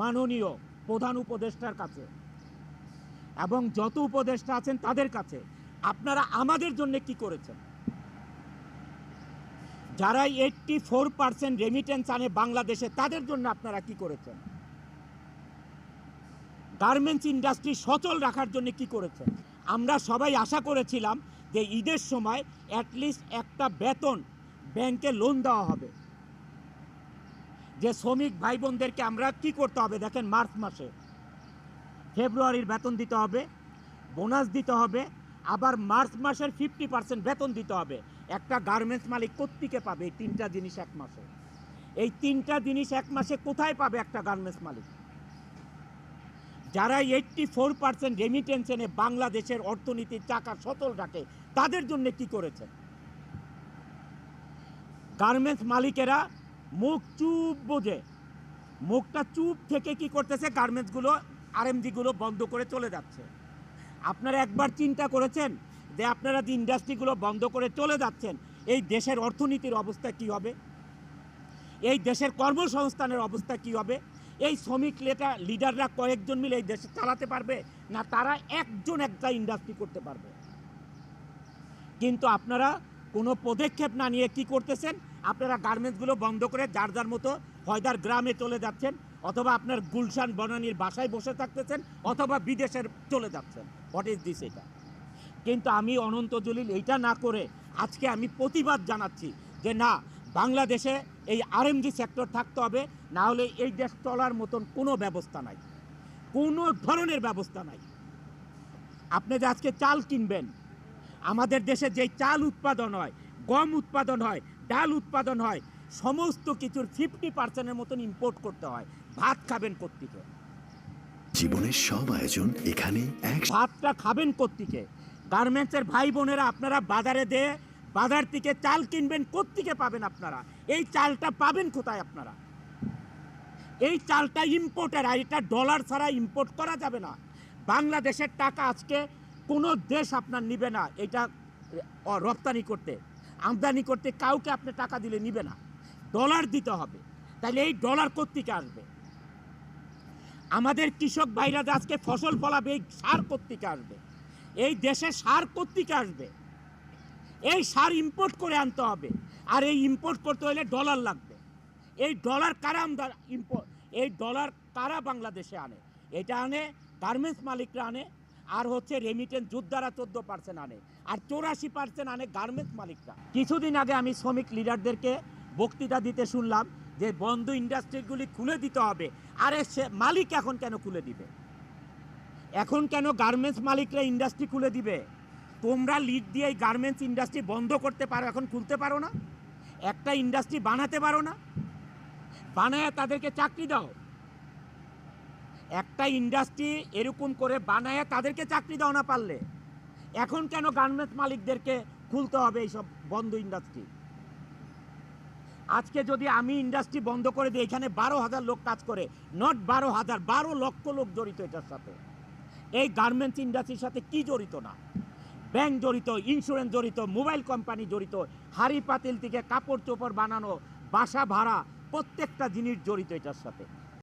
মাননীয় প্রধান উপদেষ্টার কাছে এবং যত উপদেষ্টা আছেন তাদের কাছে, আপনারা আমাদের জন্য কি করেছেন? যারা এইটটি ফোর পার্সেন্ট রেমিটেন্স আনে বাংলাদেশে, তাদের জন্য আপনারা কি করেছেন? গার্মেন্টস ইন্ডাস্ট্রি সচল রাখার জন্য কি করেছেন? আমরা সবাই আশা করেছিলাম যে ঈদের সময় অ্যাটলিস্ট একটা বেতন ব্যাংকে লোন দেওয়া হবে। যে শ্রমিক ভাই বোনদেরকে আমরা কি করতে হবে? দেখেন মার্চ মাসে। ফেব্রুয়ারির বেতন দিতে হবে, বোনাস দিতে হবে, আবার মার্চ মাসের ফিফটি পার্সেন্ট বেতন দিতে হবে। একটা গার্মেন্টস মালিক কোত্থেকে পাবে এই তিনটা জিনিস এক মাসে? এই তিনটা জিনিস এক মাসে কোথায় পাবে একটা গার্মেন্টস মালিক? যারা এইটটি ফোর পার্সেন্ট রেমিটেন্স এনে বাংলাদেশের অর্থনীতির চাকা সচল রাখে, তাদের জন্য কি করেছে? গার্মেন্টস মালিকেরা মুখ চুপ বোঝে। মুখটা চুপ থেকে কি করতেছে? গার্মেন্টসগুলো আরএমজিগুলো বন্ধ করে চলে যাচ্ছে। আপনারা একবার চিন্তা করেছেন যে আপনারা যে ইন্ডাস্ট্রিগুলো বন্ধ করে চলে যাচ্ছেন, এই দেশের অর্থনীতির অবস্থা কি হবে? এই দেশের কর্মসংস্থানের অবস্থা কি হবে? এই শ্রমিক লেটা লিডাররা কয়েকজন মিলে এই দেশে চালাতে পারবে? না, তারা একজন একটা ইন্ডাস্ট্রি করতে পারবে। কিন্তু আপনারা কোনো পদক্ষেপ না নিয়ে কি করতেছেন? আপনারা গার্মেন্টসগুলো বন্ধ করে যার যার মতো হয়দার গ্রামে চলে যাচ্ছেন, অথবা আপনার গুলশান বনানির বাসায় বসে থাকতেছেন, অথবা বিদেশের চলে যাচ্ছেন। হোয়াট ইজ দিস এটা? কিন্তু আমি অনন্ত জলিল এইটা না করে আজকে আমি প্রতিবাদ জানাচ্ছি যে না, বাংলাদেশে এই আরএমজি সেক্টর থাকতে হবে, না হলে এই দেশ চলার মতন কোনো ব্যবস্থা নাই। কোনো ধরনের ব্যবস্থা নাই। আপনি যে আজকে চাল কিনবেন আমাদের দেশে যে চাল উৎপাদন হয় গম উৎপাদন হয় ডাল উৎপাদন হয় সমস্ত কিছুর ফিফটি পার্সেন্টের মতন ইম্পোর্ট করতে হয়। ভাত খাবেন কোত্থেকে? জীবনের সব আয়োজন এখানে এক ভাতটা খাবেন কোত্থেকে? গার্মেন্টসের ভাই বোনেরা আপনারা বাজারে দিয়ে বাজার থেকে চাল কিনবেন কোত্থেকে পাবেন আপনারা? এই চালটা পাবেন কোথায় আপনারা? এই চালটা ইম্পোর্টের আর এটা ডলার ছাড়া ইম্পোর্ট করা যাবে না। বাংলাদেশের টাকা আজকে কোনো দেশ আপনার নিবে না, এটা রপ্তানি করতে। আমদানি করতে কাউকে আপনি টাকা দিলে নিবে না। ডলার দিতে হবে। তাহলে এই ডলার কোত্থেকে আসবে? আমাদের কৃষক ভাইরা যে আজকে ফসল ফলাবে, এই সার কোত্থেকে আসবে? এই দেশে সার কোত্থেকে আসবে? এই সার ইম্পোর্ট করে আনতে হবে। আর এই ইম্পোর্ট করতে হলে ডলার লাগবে। এই ডলার কারা ইম্পোর্ট এই ডলার কারা বাংলাদেশে আনে? এটা আনে গার্মেন্টস মালিকরা আনে আর হচ্ছে রেমিটেন্স যোদ্ধারা চোদ্দ পার্সেন্ট আনে। আর চৌরাশি পার্সেন্ট আনে গার্মেন্টস মালিকরা। কিছুদিন আগে আমি শ্রমিক লিডারদেরকে বক্তৃতা দিতে শুনলাম যে বন্ধ ইন্ডাস্ট্রিগুলি খুলে দিতে হবে। আরে সে মালিক এখন কেন খুলে দিবে? এখন কেন গার্মেন্টস মালিকরা ইন্ডাস্ট্রি খুলে দিবে? তোমরা লিড দিয়ে এই গার্মেন্টস ইন্ডাস্ট্রি বন্ধ করতে পারো, এখন খুলতে পারো না? একটা ইন্ডাস্ট্রি বানাতে পারো না? বানায় তাদেরকে চাকরি দাও। একটা ইন্ডাস্ট্রি এরকম করে বানায় তাদেরকে চাকরি দাও না পারলে, এখন কেন গার্মেন্টস মালিকদেরকে খুলতে হবে এইসব বন্ধ ইন্ডাস্ট্রি আজকে যদি আমি ইন্ডাস্ট্রি বন্ধ করে দিই, এখানে বারো হাজার লোক কাজ করে নট বারো হাজার, বারো লক্ষ লোক জড়িত এটার সাথে। এই গার্মেন্টস ইন্ডাস্ট্রির সাথে কি জড়িত না? ব্যাংক জড়িত ইন্স্যুরেন্স জড়িত মোবাইল কোম্পানি জড়িত, হাড়ি পাতিল থেকে কাপড় চোপড় বানানো, বাসা ভাড়া, প্রত্যেকটা জিনিস জড়িত এটার সাথে।